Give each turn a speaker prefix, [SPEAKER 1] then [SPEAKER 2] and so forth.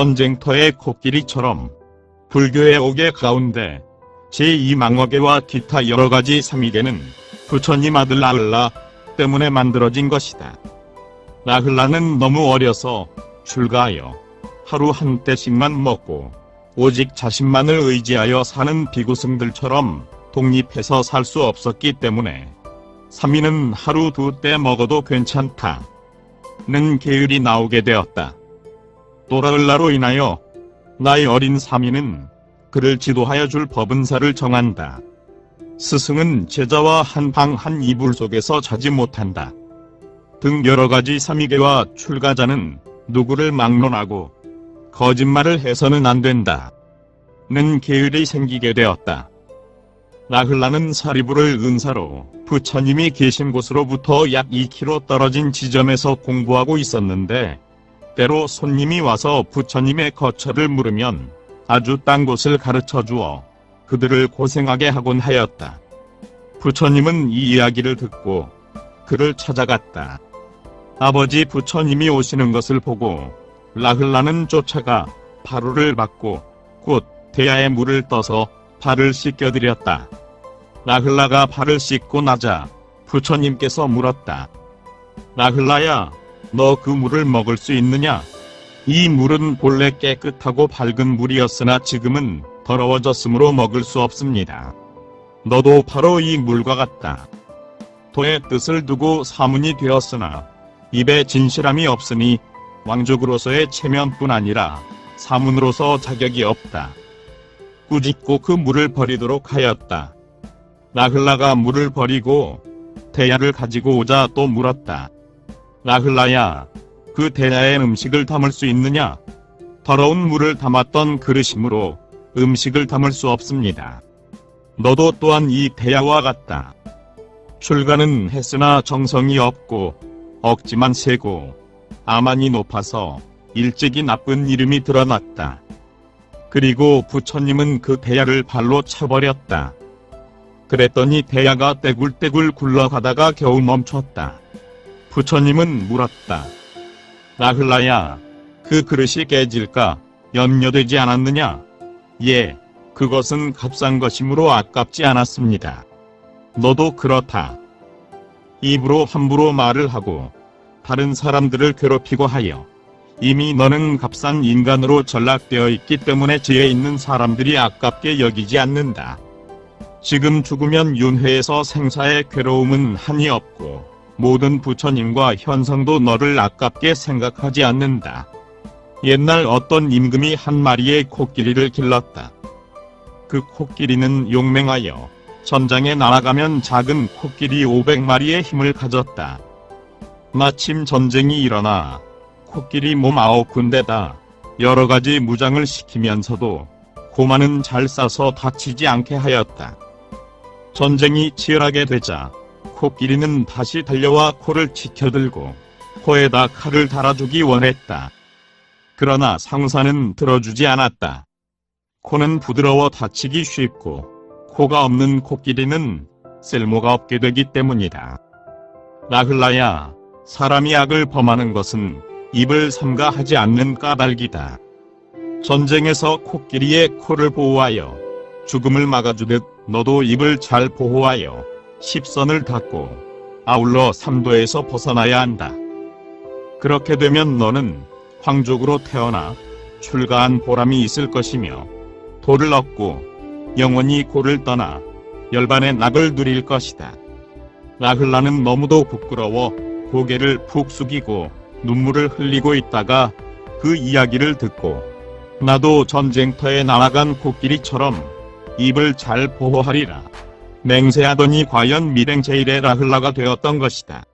[SPEAKER 1] 전쟁터의 코끼리처럼 불교의 옥의 가운데 제2망어계와 기타 여러가지 삼위계는 부처님 아들 라흘라 때문에 만들어진 것이다. 라흘라는 너무 어려서 출가하여 하루 한 때씩만 먹고 오직 자신만을 의지하여 사는 비구승들처럼 독립해서 살 수 없었기 때문에 삼위는 하루 두 때 먹어도 괜찮다. 는 계율이 나오게 되었다. 또라흘라로 인하여 나이 어린 삼위는 그를 지도하여 줄 법은사를 정한다. 스승은 제자와 한 방 한 이불 속에서 자지 못한다. 등 여러 가지 삼위계와 출가자는 누구를 막론하고 거짓말을 해서는 안 된다. 는 계율이 생기게 되었다. 라흘라는 사리부를 은사로 부처님이 계신 곳으로부터 약 2km 떨어진 지점에서 공부하고 있었는데 때로 손님이 와서 부처님의 거처를 물으면 아주 딴 곳을 가르쳐 주어 그들을 고생하게 하곤 하였다. 부처님은 이 이야기를 듣고 그를 찾아갔다. 아버지 부처님이 오시는 것을 보고 라흘라는 쫓아가 바로를 받고 곧 대야에 물을 떠서 발을 씻겨드렸다. 라흘라가 발을 씻고 나자 부처님께서 물었다. 라흘라야, 너 그 물을 먹을 수 있느냐? 이 물은 본래 깨끗하고 밝은 물이었으나 지금은 더러워졌으므로 먹을 수 없습니다. 너도 바로 이 물과 같다. 도의 뜻을 두고 사문이 되었으나 입에 진실함이 없으니 왕족으로서의 체면뿐 아니라 사문으로서 자격이 없다. 꾸짖고 그 물을 버리도록 하였다. 라흘라가 물을 버리고 대야를 가지고 오자 또 물었다. 라흘라야, 그 대야에 음식을 담을 수 있느냐? 더러운 물을 담았던 그릇이므로 음식을 담을 수 없습니다. 너도 또한 이 대야와 같다. 출가는 했으나 정성이 없고 억지만 세고 아만이 높아서 일찍이 나쁜 이름이 드러났다. 그리고 부처님은 그 대야를 발로 차버렸다. 그랬더니 대야가 떼굴떼굴 굴러가다가 겨우 멈췄다. 부처님은 물었다. 라흘라야, 그 그릇이 깨질까 염려되지 않았느냐? 예, 그것은 값싼 것이므로 아깝지 않았습니다. 너도 그렇다. 입으로 함부로 말을 하고 다른 사람들을 괴롭히고 하여 이미 너는 값싼 인간으로 전락되어 있기 때문에 지혜 있는 사람들이 아깝게 여기지 않는다. 지금 죽으면 윤회에서 생사의 괴로움은 한이 없고 모든 부처님과 현성도 너를 아깝게 생각하지 않는다. 옛날 어떤 임금이 한 마리의 코끼리를 길렀다. 그 코끼리는 용맹하여 전장에 날아가면 작은 코끼리 500마리의 힘을 가졌다. 마침 전쟁이 일어나 코끼리 몸 아홉 군데다 여러 가지 무장을 시키면서도 고마는 잘 싸서 다치지 않게 하였다. 전쟁이 치열하게 되자 코끼리는 다시 달려와 코를 치켜들고 코에다 칼을 달아주기 원했다. 그러나 상사는 들어주지 않았다. 코는 부드러워 다치기 쉽고 코가 없는 코끼리는 쓸모가 없게 되기 때문이다. 라흘라야, 사람이 악을 범하는 것은 입을 삼가 하지 않는 까닭이다. 전쟁에서 코끼리의 코를 보호하여 죽음을 막아주듯 너도 입을 잘 보호하여 십선을 닫고 아울러 삼도에서 벗어나야 한다. 그렇게 되면 너는 황족으로 태어나 출가한 보람이 있을 것이며 도를 얻고 영원히 고를 떠나 열반의 낙을 누릴 것이다. 라흘라는 너무도 부끄러워 고개를 푹 숙이고 눈물을 흘리고 있다가 그 이야기를 듣고 나도 전쟁터에 날아간 코끼리처럼 입을 잘 보호하리라. 맹세하더니 과연 밀행제일의 라흘라가 되었던 것이다.